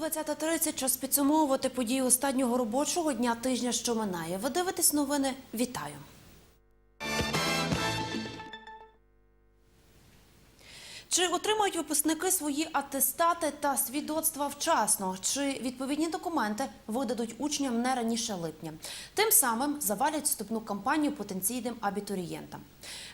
ранку 20.30 час підсумовувати події останнього робочого дня тижня, що минає. Ви дивитесь новини. Вітаю. Чи отримають випускники свої атестати та свідоцтва вчасно? Чи відповідні документи видадуть учням не раніше липня? Тим самим завалять вступну кампанію потенційним абітурієнтам.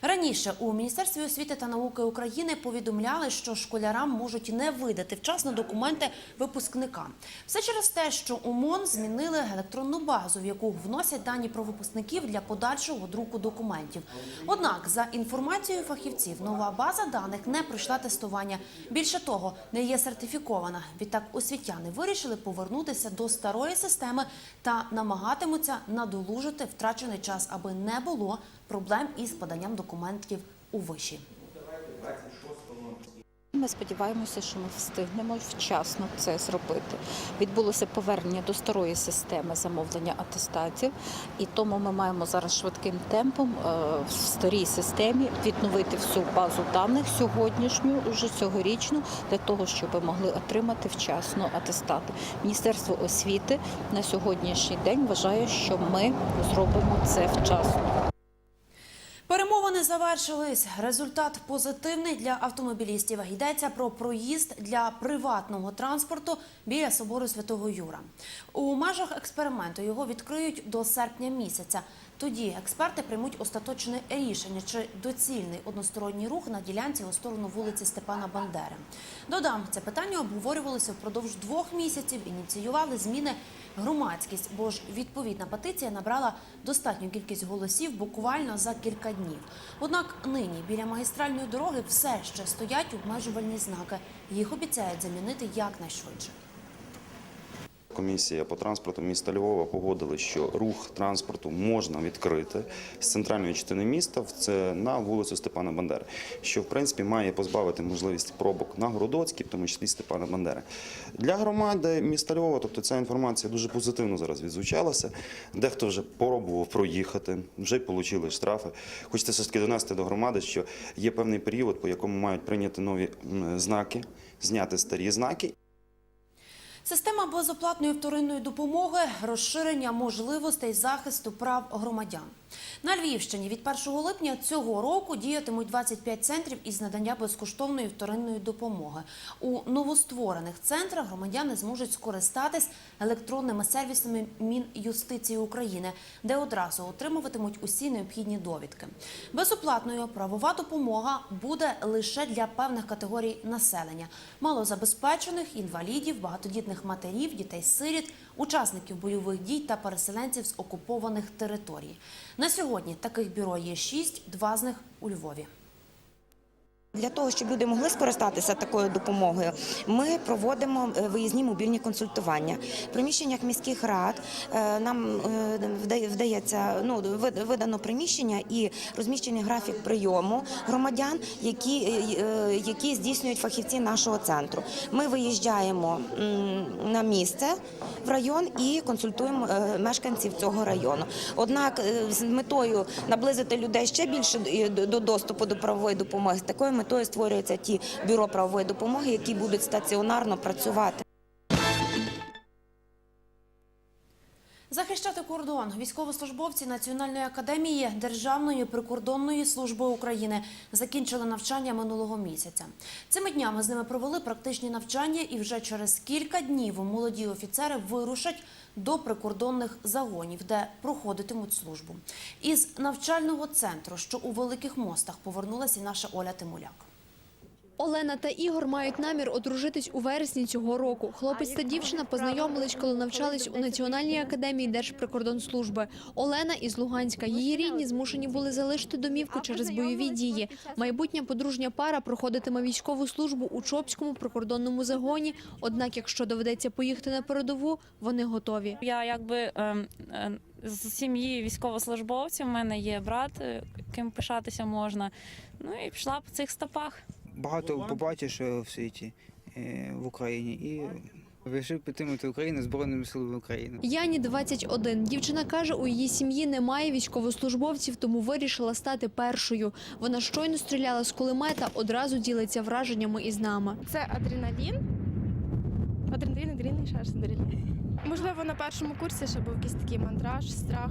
Раніше у Міністерстві освіти та науки України повідомляли, що школярам можуть не видати вчасно документи випускника. Все через те, що у МОН змінили електронну базу, в яку вносять дані про випускників для подальшого друку документів. Однак, за інформацією фахівців, нова база даних не пройшла тестування. Більше того, не є сертифікована. Відтак освітяни вирішили повернутися до старої системи та намагатимуться надолужити втрачений час, аби не було проблем із поданням документів у виші. Ми сподіваємося, що ми встигнемо вчасно це зробити. Відбулося повернення до старої системи замовлення атестатів, і тому ми маємо зараз швидким темпом е, в старій системі відновити всю базу даних сьогоднішню, уже цьогорічну, для того, щоб могли отримати вчасно атестати. Міністерство освіти на сьогоднішній день вважає, що ми зробимо це вчасно. Перемовини завершились. Результат позитивний для автомобілістів. Йдеться про проїзд для приватного транспорту біля собору Святого Юра. У межах експерименту його відкриють до серпня місяця. Тоді експерти приймуть остаточне рішення, чи доцільний односторонній рух на ділянці у сторону вулиці Степана Бандери. Додам, це питання обговорювалося впродовж двох місяців. Ініціювали зміни громадськість, бо ж відповідна петиція набрала достатню кількість голосів буквально за кілька днів. Однак нині біля магістральної дороги все ще стоять обмежувальні знаки. Їх обіцяють замінити якнайшвидше. Комісія по транспорту міста Львова погодили, що рух транспорту можна відкрити з центральної частини міста це на вулицю Степана Бандери, що в принципі має позбавити можливість пробок на Городоцькій, в тому числі Степана Бандери. Для громади міста Львова, тобто ця інформація дуже позитивно зараз відзвучалася. Дехто вже пробував проїхати, вже отримали штрафи. Хочеться все ж таки донести до громади, що є певний період, по якому мають прийняти нові знаки, зняти старі знаки Система безоплатної вторинної допомоги, розширення можливостей захисту прав громадян. На Львівщині від 1 липня цього року діятимуть 25 центрів із надання безкоштовної вторинної допомоги. У новостворених центрах громадяни зможуть скористатись електронними сервісами Мінюстиції України, де одразу отримуватимуть усі необхідні довідки. Безоплатною правова допомога буде лише для певних категорій населення: малозабезпечених, інвалідів, багатодітних матерів, дітей-сиріт, учасників бойових дій та переселенців з окупованих територій. На сьогодні таких бюро є шість, два з них у Львові. Для того, щоб люди могли скористатися такою допомогою, ми проводимо е, виїзні мобільні консультування. В приміщеннях міських рад е, нам е, вдається ну, видано приміщення і розміщений графік прийому громадян, які, які здійснюють фахівці нашого центру. Ми виїжджаємо на місце в район і консультуємо мешканців цього району. Однак з метою наблизити людей ще більше до до доступу до правової допомоги, такою метою створюються ті бюро правової допомоги, які будуть стаціонарно працювати. Захищати кордон військовослужбовці Національної академії Державної прикордонної служби України закінчили навчання минулого місяця. Цими днями з ними провели практичні навчання, і вже через кілька днів молоді офіцери вирушать до прикордонних загонів, де проходитимуть службу. Із навчального центру, що у великих мостах, повернулася наша Оля Тимуляк. Олена та Ігор мають намір одружитись у вересні цього року. Хлопець та дівчина познайомились, коли навчались у Національній академії Держприкордонслужби. Олена із Луганська. Її рідні змушені були залишити домівку через бойові дії. Майбутня подружня пара проходитиме військову службу у Чопському прикордонному загоні. Однак, якщо доведеться поїхати на передову, вони готові. Я якби ем, е, з сім'ї військовослужбовців. У мене є брат, е, ким пишатися можна. Ну і пішла по цих стопах. Багато побачиш е, в світі е, в Україні і вирішив підтримати Україну Збройними силами України. Яні 21. Дівчина каже, у її сім'ї немає військовослужбовців, тому вирішила стати першою. Вона щойно стріляла з кулемета, одразу ділиться враженнями із нами. Це адреналін. Адреналін, адреналін, ще адреналін. Можливо, на першому курсі ще був якийсь такий мандраж, страх.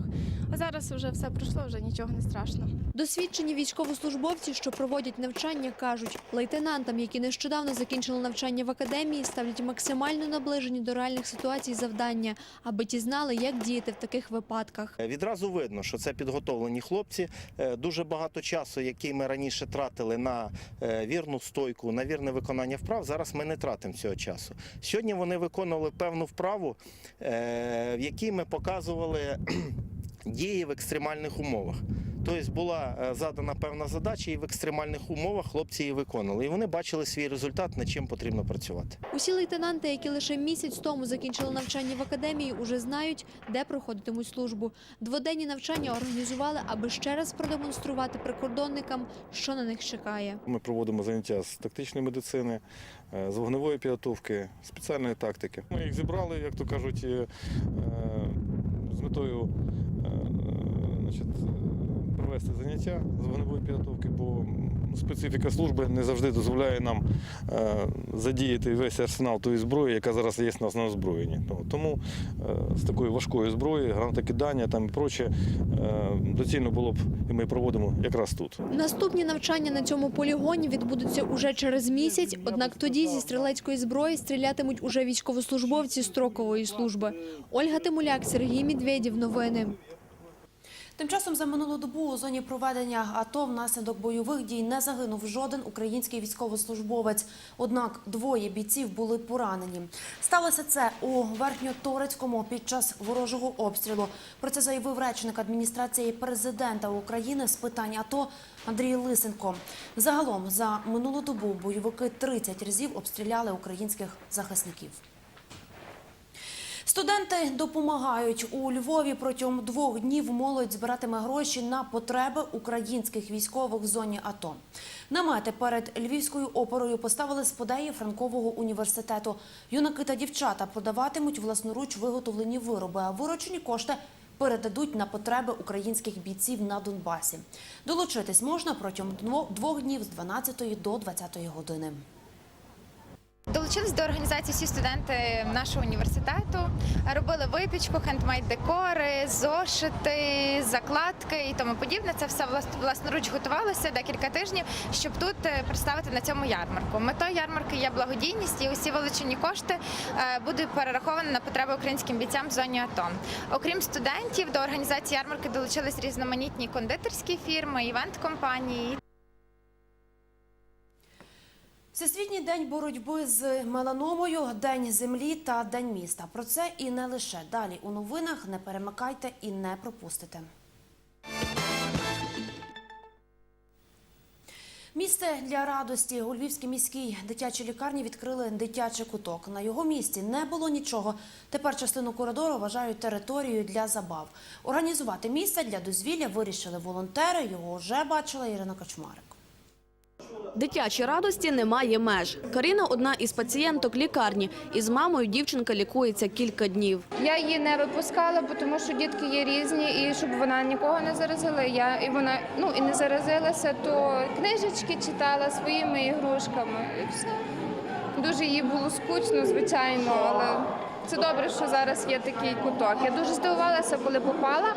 А зараз вже все пройшло, вже нічого не страшно. Досвідчені військовослужбовці, що проводять навчання, кажуть, лейтенантам, які нещодавно закінчили навчання в академії, ставлять максимально наближені до реальних ситуацій завдання, аби ті знали, як діяти в таких випадках. Відразу видно, що це підготовлені хлопці. Е, Дуже багато часу, який ми раніше тратили на е, вірну стойку, на вірне виконання вправ, зараз ми не тратимо цього часу. Сьогодні вони виконували певну вправу, в якій ми показували дії в екстремальних умовах. Тобто була е, задана певна задача, і в екстремальних умовах хлопці її виконали. І вони бачили свій результат, над чим потрібно працювати. Усі лейтенанти, які лише місяць тому закінчили навчання в академії, уже знають, де проходитимуть службу. Дводенні навчання організували, аби ще раз продемонструвати прикордонникам, що на них чекає. Ми проводимо заняття з тактичної медицини, е, з вогневої підготовки, спеціальної тактики. Ми їх зібрали, як то кажуть, е, з метою значить, провести заняття з вогневої підготовки, бо специфіка служби не завжди дозволяє нам е, задіяти весь арсенал тої зброї, яка зараз є на озброєнні. Ну, Тому е, з такої важкої зброї, гранатокидання там і проче, е, доцільно було б, і ми проводимо якраз тут. Наступні навчання на цьому полігоні відбудуться уже через місяць. Однак тоді зі стрілецької зброї стрілятимуть уже військовослужбовці строкової служби. Ольга Тимуляк, Сергій Медведєв. Новини. Тим часом за минулу добу у зоні проведення АТО внаслідок бойових дій не загинув жоден український військовослужбовець. Однак двоє бійців були поранені. Сталося це у Верхньоторецькому під час ворожого обстрілу. Про це заявив речник адміністрації президента України з питань АТО Андрій Лисенко. Загалом за минулу добу бойовики 30 разів обстріляли українських захисників. Студенти допомагають у Львові протягом двох днів. Молодь збиратиме гроші на потреби українських військових в зоні АТО. Намети перед львівською оперою поставили сподеї Франкового університету. Юнаки та дівчата продаватимуть власноруч виготовлені вироби, а виручені кошти передадуть на потреби українських бійців на Донбасі. Долучитись можна протягом дво- двох днів з 12 до 20 години. Долучились до організації всі студенти нашого університету. Робили випічку, хендмейд декори, зошити, закладки і тому подібне. Це все влас- власноруч готувалося декілька тижнів, щоб тут е, представити на цьому ярмарку. Метою ярмарки є благодійність і усі вилучені кошти е, будуть перераховані на потреби українським бійцям в зоні АТО. Окрім студентів, до організації ярмарки долучились різноманітні кондитерські фірми, івент-компанії. Всесвітній день боротьби з меланомою, День землі та День міста. Про це і не лише далі у новинах. Не перемикайте і не пропустите. Місце для радості у Львівській міській дитячій лікарні відкрили дитячий куток. На його місці не було нічого. Тепер частину коридору вважають територією для забав. Організувати місце для дозвілля вирішили волонтери. Його вже бачила Ірина Кочмарик. Дитячі радості немає меж. Каріна – одна із пацієнток лікарні. Із мамою дівчинка лікується кілька днів. Я її не випускала, тому що дітки є різні, і щоб вона нікого не заразила. Я і вона ну і не заразилася, то книжечки читала своїми ігрушками. І все. Дуже їй було скучно, звичайно, але це добре, що зараз є такий куток. Я дуже здивувалася, коли попала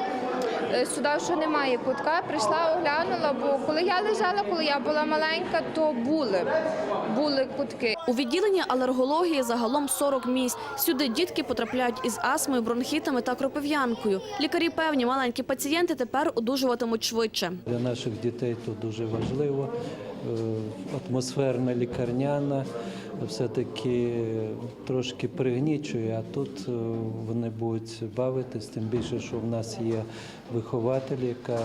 е, сюди, що немає кутка. Прийшла, оглянула, бо коли я лежала, коли я була маленька, то були, були кутки. У відділенні алергології загалом 40 місць. Сюди дітки потрапляють із астмою, бронхітами та кропив'янкою. Лікарі певні, маленькі пацієнти тепер одужуватимуть швидше. Для наших дітей тут дуже важливо. Е, Атмосферна лікарняна все-таки трошки пригнічує, а тут е, вони будуть бавитись, тим більше, що в нас є вихователь, яка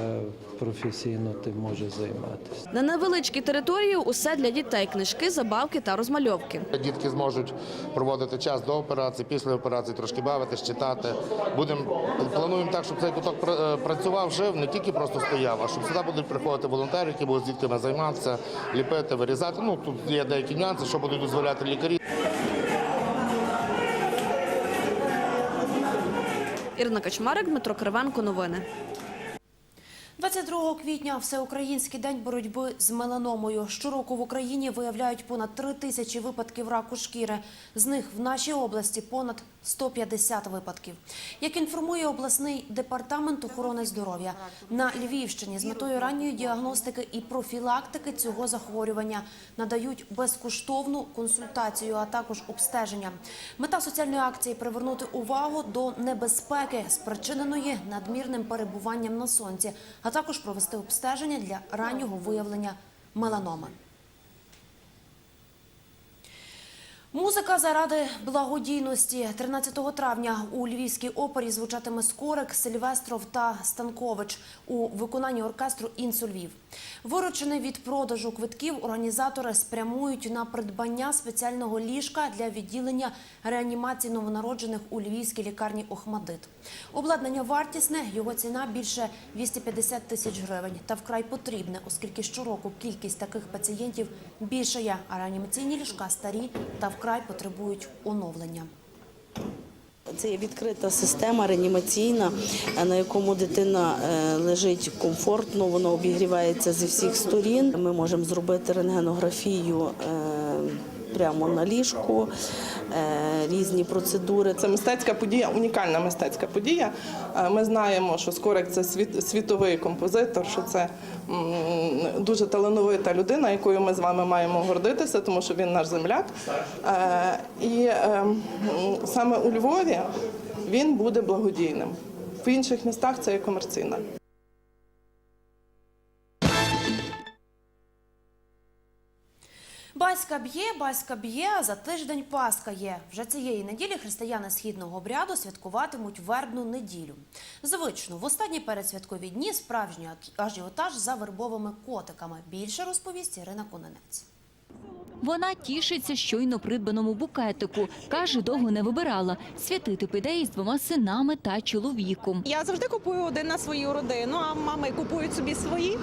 професійно тим може займатися. На невеличкій території усе для дітей – книжки, забавки та розмальовки. Дітки зможуть проводити час до операції, після операції трошки бавитись, читати. Будемо плануємо так, щоб цей куток е, працював, жив, не тільки просто стояв, а щоб сюди будуть приходити волонтери, які будуть з дітками займатися, ліпити, вирізати. Ну тут є деякі нюанси, що будуть дозволяти лікарі. Ірина Качмарик, Дмитро Кривенко. Новини. 22 квітня всеукраїнський день боротьби з меланомою. Щороку в Україні виявляють понад 3 тисячі випадків раку шкіри. З них в нашій області понад 150 випадків. Як інформує обласний департамент охорони здоров'я, на Львівщині з метою ранньої діагностики і профілактики цього захворювання надають безкоштовну консультацію, а також обстеження. Мета соціальної акції привернути увагу до небезпеки, спричиненої надмірним перебуванням на сонці, а також провести обстеження для раннього виявлення меланоми. Музика заради благодійності. 13 травня у Львівській опері звучатиме Скорик, Сильвестров та Станкович у виконанні оркестру «Інсу Львів». Виручений від продажу квитків організатори спрямують на придбання спеціального ліжка для відділення реанімації новонароджених у Львівській лікарні Охмадит. Обладнання вартісне, його ціна більше 250 тисяч гривень та вкрай потрібне, оскільки щороку кількість таких пацієнтів більшає, а реанімаційні ліжка старі та вкрай потребують оновлення. Це є відкрита система реанімаційна, на якому дитина е, лежить комфортно, вона обігрівається зі всіх сторін. Ми можемо зробити рентгенографію е, прямо на ліжку, е, різні процедури. Це мистецька подія, унікальна мистецька подія. Е, Ми знаємо, що Скорик це світовий композитор, що це дуже талановита людина, якою ми з вами маємо гордитися, тому що він наш земляк. Е, І е, саме у Львові він буде благодійним. В інших містах це є комерційна. Баська б'є, баська б'є, а за тиждень Пасха є. Вже цієї неділі християни східного обряду святкуватимуть вербну неділю. Звично, в останні передсвяткові дні справжній ажіотаж за вербовими котиками. Більше розповість Ірина Кононець. Вона тішиться щойно придбаному букетику. Каже, довго не вибирала. Святити піде із двома синами та чоловіком. Я завжди купую один на свою родину, а мами купують собі свої,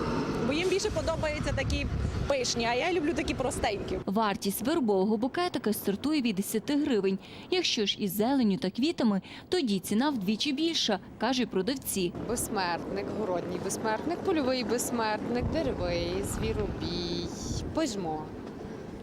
бо їм більше подобаються такі пишні, а я люблю такі простенькі. Вартість вербового букетика стартує від 10 гривень. Якщо ж із зеленю та квітами, тоді ціна вдвічі більша, кажуть продавці. Безсмертник, городній безсмертник, польовий безсмертник, деревий, звіробій, пижмо.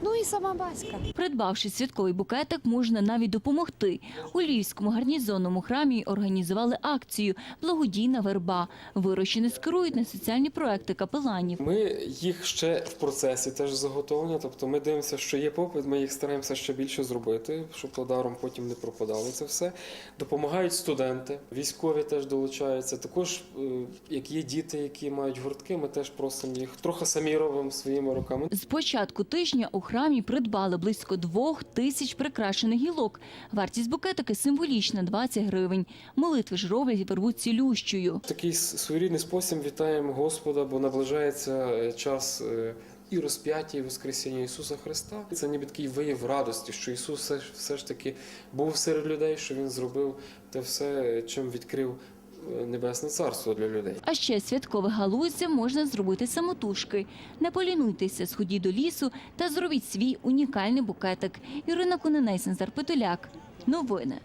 Ну і сама баська. Придбавши святковий букетик, можна навіть допомогти. У Львівському гарнізонному храмі організували акцію Благодійна верба. Вирощені скерують на соціальні проекти капеланів. Ми їх ще в процесі теж заготовлення. Тобто ми дивимося, що є попит, ми їх стараємося ще більше зробити, щоб подаром потім не пропадало це все. Допомагають студенти, військові теж долучаються. Також, е, як є діти, які мають гуртки, ми теж просимо їх трохи самі робимо своїми руками. З початку тижня у храмі придбали близько двох тисяч прикрашених гілок. Вартість букетики символічна – 20 гривень. Молитви ж роблять і вербу цілющою. Такий своєрідний спосіб вітаємо Господа, бо наближається е, час. е, І розп'яття, і Воскресіння Ісуса Христа. Це ніби такий вияв радості, що Ісус все, ж- таки був серед людей, що Він зробив те все, чим відкрив е, Небесне Царство для людей. А ще святкове галуздя можна зробити самотужки. Не полінуйтеся, сходіть до лісу та зробіть свій унікальний букетик. Ірина Кононець, Назар. Новини.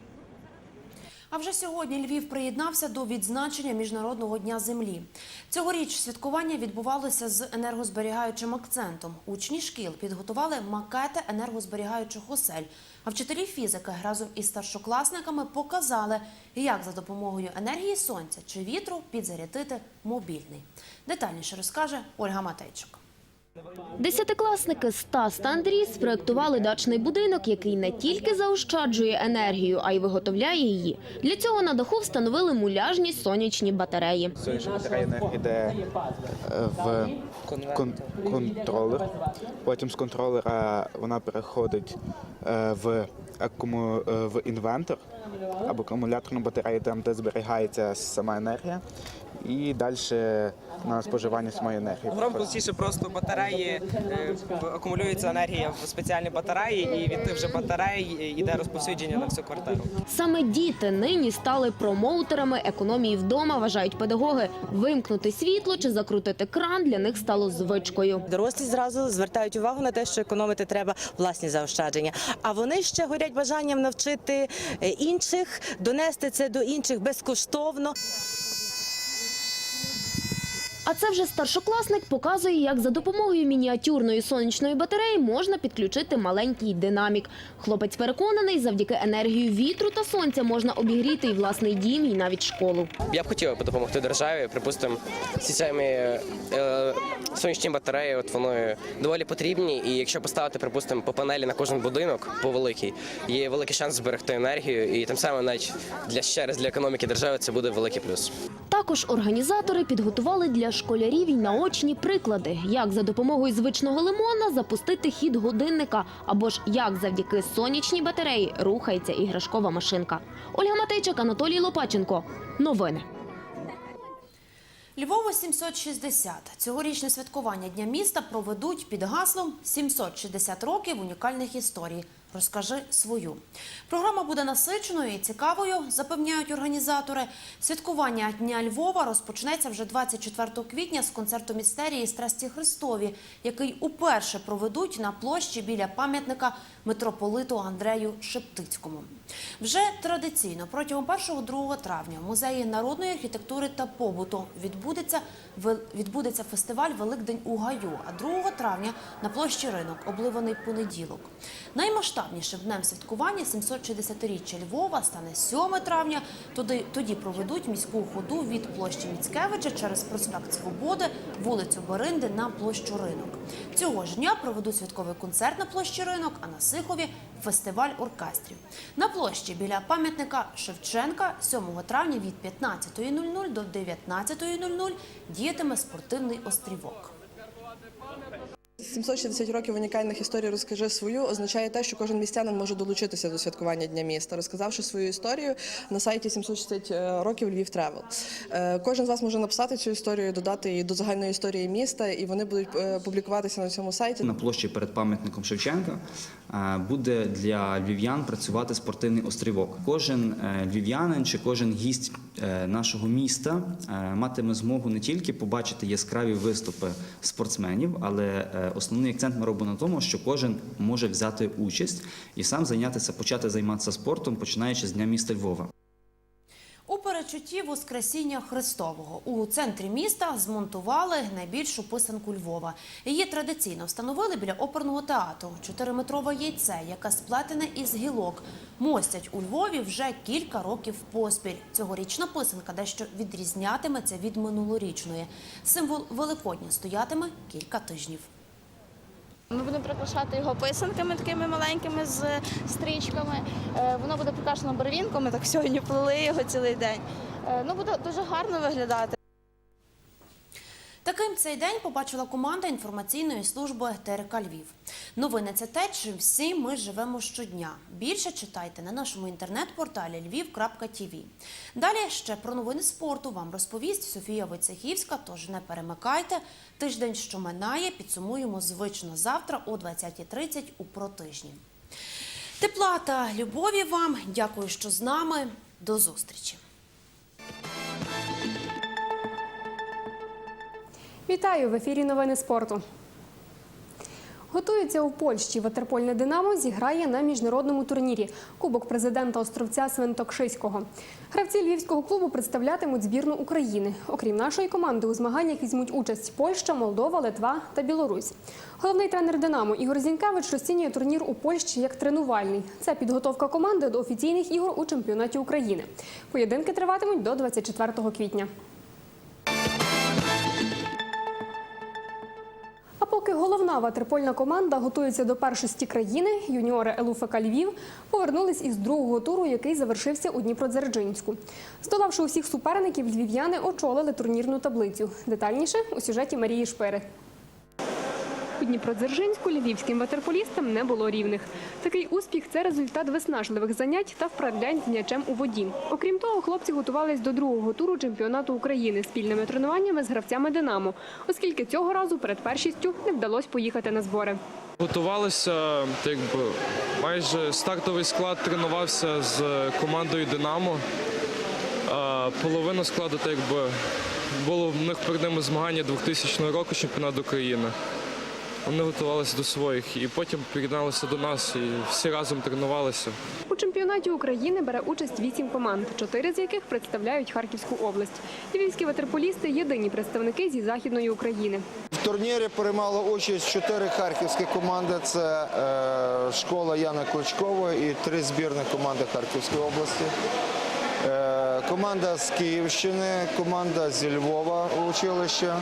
А вже сьогодні Львів приєднався до відзначення Міжнародного дня землі. Цьогоріч святкування відбувалося з енергозберігаючим акцентом. Учні шкіл підготували макети енергозберігаючих осель. А вчителі фізики разом із старшокласниками показали, як за допомогою енергії сонця чи вітру підзарядити мобільний. Детальніше розкаже Ольга Матейчук. Десятикласники Стас та Андрій спроектували дачний будинок, який не тільки заощаджує енергію, а й виготовляє її. Для цього на даху встановили муляжні сонячні батареї. Сонячна батарея йде е, в кон- контролер. Потім з контролера вона переходить е, в, е, в інвентор або акумуляторну батарею, там де зберігається сама енергія. І далі на споживання самої енергії. Гром простіше просто батареї е, акумулюється енергія в спеціальні батареї, і від тих же батарей йде розповсюдження на всю квартиру. Саме діти нині стали промоутерами економії вдома, вважають педагоги. Вимкнути світло чи закрутити кран для них стало звичкою. Дорослі зразу звертають увагу на те, що економити треба власні заощадження. А вони ще горять бажанням навчити е, інших, донести це до інших безкоштовно. А це вже старшокласник показує, як за допомогою мініатюрної сонячної батареї можна підключити маленький динамік. Хлопець переконаний, завдяки енергії вітру та сонця можна обігріти і власний дім, і навіть школу. Я б хотів допомогти державі. Припустимо, самі е, сонячні батареї, от вони доволі потрібні. І якщо поставити, припустимо, по панелі на кожен будинок по великий, є великий шанс зберегти енергію, і тим самим навіть для ще раз для економіки держави це буде великий плюс. Також організатори підготували для школярів і наочні приклади, як за допомогою звичного лимона запустити хід годинника, або ж як завдяки сонячній батареї рухається іграшкова машинка. Ольга Матейчик, Анатолій Лопаченко. Новини. Львову 760. Цьогорічне святкування Дня міста проведуть під гаслом «760 років унікальних історій. Розкажи свою. Програма буде насиченою і цікавою, запевняють організатори. Святкування Дня Львова розпочнеться вже 24 квітня з концерту містерії Страсті Христові, який уперше проведуть на площі біля пам'ятника митрополиту Андрею Шептицькому. Вже традиційно протягом 1-2 травня в музеї народної архітектури та побуту відбудеться відбудеться фестиваль Великдень у Гаю. А 2 травня на площі ринок обливаний понеділок. Наймасштабнішим днем святкування 760-річчя Львова стане 7 травня. Тоді, тоді проведуть міську ходу від площі Міцкевича через проспект Свободи, вулицю Беринди на площу ринок. Цього ж дня проведуть святковий концерт на площі ринок, а на Сихові фестиваль оркестрів. На площі біля пам'ятника Шевченка 7 травня від 15.00 до 19.00 діятиме спортивний острівок. 760 років унікальних історій розкажи свою означає те, що кожен містянин може долучитися до святкування дня міста, розказавши свою історію на сайті 760 років Львів Тревел. Е, Кожен з вас може написати цю історію, додати її до загальної історії міста, і вони будуть е, публікуватися на цьому сайті. На площі перед пам'ятником Шевченка е, буде для львів'ян працювати спортивний острівок. Кожен е, львів'янин чи кожен гість е, нашого міста е, матиме змогу не тільки побачити яскраві виступи спортсменів, але е, основний акцент ми робимо на тому, що кожен може взяти участь і сам зайнятися, почати займатися спортом, починаючи з дня міста Львова. У перечутті Воскресіння Христового у центрі міста змонтували найбільшу писанку Львова. Її традиційно встановили біля оперного театру. Чотириметрове яйце, яке сплетене із гілок, мостять у Львові вже кілька років поспіль. Цьогорічна писанка дещо відрізнятиметься від минулорічної. Символ Великодня стоятиме кілька тижнів. Ми будемо прикрашати його писанками такими маленькими з стрічками. Е, Воно буде прикрашено барвінком. Ми так сьогодні плели його цілий день. Е, Ну буде дуже гарно виглядати. Таким цей день побачила команда інформаційної служби ТРК Львів. Новини це те, чим всі ми живемо щодня. Більше читайте на нашому інтернет-порталі lviv.tv. Далі ще про новини спорту вам розповість Софія Войцехівська, тож не перемикайте. Тиждень, що минає, підсумуємо звично завтра о 20.30 у протижні. Тепла та любові вам. Дякую, що з нами. До зустрічі. Вітаю в ефірі новини спорту. Готується у Польщі. Ватерпольне Динамо зіграє на міжнародному турнірі Кубок президента Островця Свинтокшиського. Гравці львівського клубу представлятимуть збірну України. Окрім нашої команди, у змаганнях візьмуть участь Польща, Молдова, Литва та Білорусь. Головний тренер Динамо Ігор Зінкевич розцінює турнір у Польщі як тренувальний. Це підготовка команди до офіційних ігор у чемпіонаті України. Поєдинки триватимуть до 24 квітня. Поки головна ватерпольна команда готується до першості країни, юніори ЛУФК Львів повернулись із другого туру, який завершився у Дніпродзержинську. Здолавши усіх суперників, львів'яни очолили турнірну таблицю. Детальніше у сюжеті Марії Шпири. У Дніпродзержинську львівським ватерполістам не було рівних. Такий успіх це результат виснажливих занять та вправлянь з м'ячем у воді. Окрім того, хлопці готувались до другого туру чемпіонату України спільними тренуваннями з гравцями Динамо, оскільки цього разу перед першістю не вдалося поїхати на збори. Готувалися, так майже стартовий склад тренувався з командою Динамо. Половина складу, так було в них перед ними змагання 2000 року чемпіонат України. Вони готувалися до своїх і потім приєдналися до нас і всі разом тренувалися. У чемпіонаті України бере участь вісім команд, чотири з яких представляють Харківську область. Львівські ватерполісти єдині представники зі західної України. В турнірі приймало участь чотири харківські команди. Це е, школа Яна Кличкової і три збірні команди Харківської області. Е, команда з Київщини, команда зі Львова училища,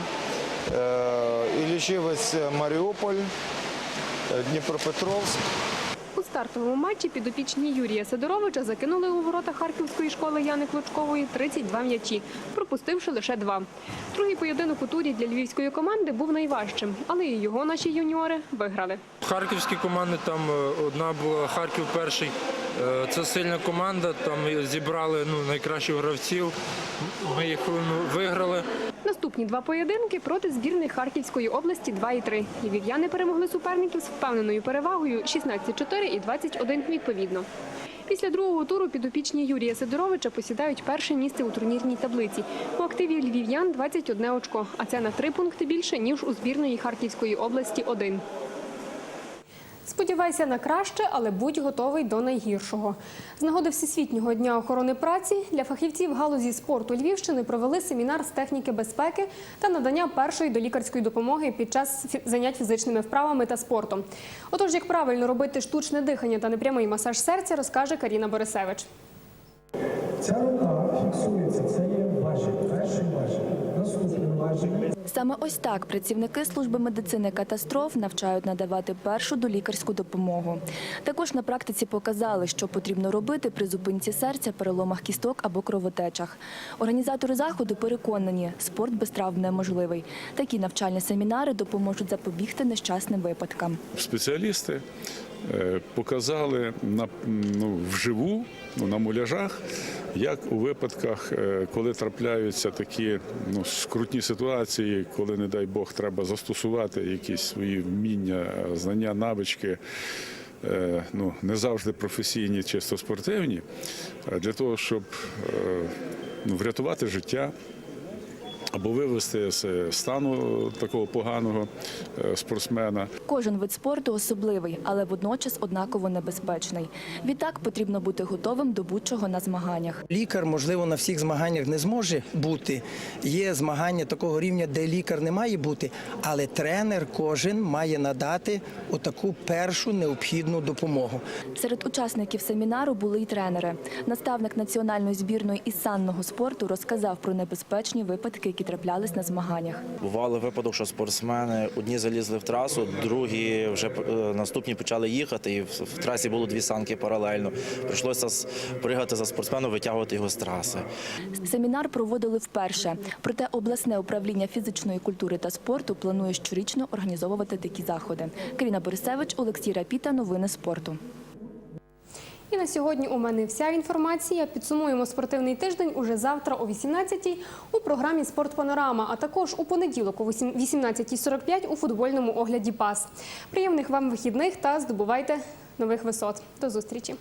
е, Іллічівець Маріуполь, е, Дніпропетровськ. У стартовому матчі підопічні Юрія Сидоровича закинули у ворота Харківської школи Яни Клочкової 32 м'ячі, пропустивши лише два. Другий поєдинок у турі для львівської команди був найважчим, але і його наші юніори виграли. Харківські команди там е, одна була Харків перший. Е, Це сильна команда. Там зібрали ну, найкращих гравців. Ми їх ну, виграли. Наступні два поєдинки проти збірних Харківської області 2 і 3. Львів'яни перемогли суперників з впевненою перевагою 16-4 і 21 відповідно. Після другого туру підопічні Юрія Сидоровича посідають перше місце у турнірній таблиці. У активі львів'ян 21 очко, а це на три пункти більше, ніж у збірної Харківської області один. Сподівайся на краще, але будь готовий до найгіршого. З нагоди Всесвітнього дня охорони праці для фахівців галузі спорту Львівщини провели семінар з техніки безпеки та надання першої долікарської допомоги під час занять фізичними вправами та спортом. Отож, як правильно робити штучне дихання та непрямий масаж серця, розкаже Каріна Борисевич. Ця рука фіксується, це є важіль, перший важіль. Саме ось так працівники служби медицини катастроф навчають надавати першу долікарську допомогу. Також на практиці показали, що потрібно робити при зупинці серця, переломах кісток або кровотечах. Організатори заходу переконані, спорт без травм неможливий. Такі навчальні семінари допоможуть запобігти нещасним випадкам. спеціалісти показали на, ну, вживу, ну, на муляжах, як у випадках, е, коли трапляються такі ну, скрутні ситуації, коли, не дай Бог, треба застосувати якісь свої вміння, е, знання, навички. е, Ну, не завжди професійні, чисто спортивні, е, для того, щоб е, ну, врятувати життя, або вивести з стану такого поганого е, спортсмена. Кожен вид спорту особливий, але водночас однаково небезпечний. Відтак потрібно бути готовим до будь-чого на змаганнях. Лікар, можливо, на всіх змаганнях не зможе бути. Є змагання такого рівня, де лікар не має бути, але тренер кожен має надати отаку першу необхідну допомогу. Серед учасників семінару були й тренери. Наставник національної збірної із санного спорту розказав про небезпечні випадки, які траплялись на змаганнях. Бували випадок, що спортсмени одні залізли в трасу, другі вже е, наступні почали їхати, і в, трасі було дві санки паралельно. Прийшлося пригати за спортсменом, витягувати його з траси. Семінар проводили вперше. Проте обласне управління фізичної культури та спорту планує щорічно організовувати такі заходи. Каріна Борисевич, Олексій Рапіта. Новини спорту. І на сьогодні у мене вся інформація. Підсумуємо спортивний тиждень уже завтра о 18-й у програмі Спорт Панорама, а також у понеділок о 18.45 у футбольному огляді ПАС. Приємних вам вихідних та здобувайте нових висот. До зустрічі.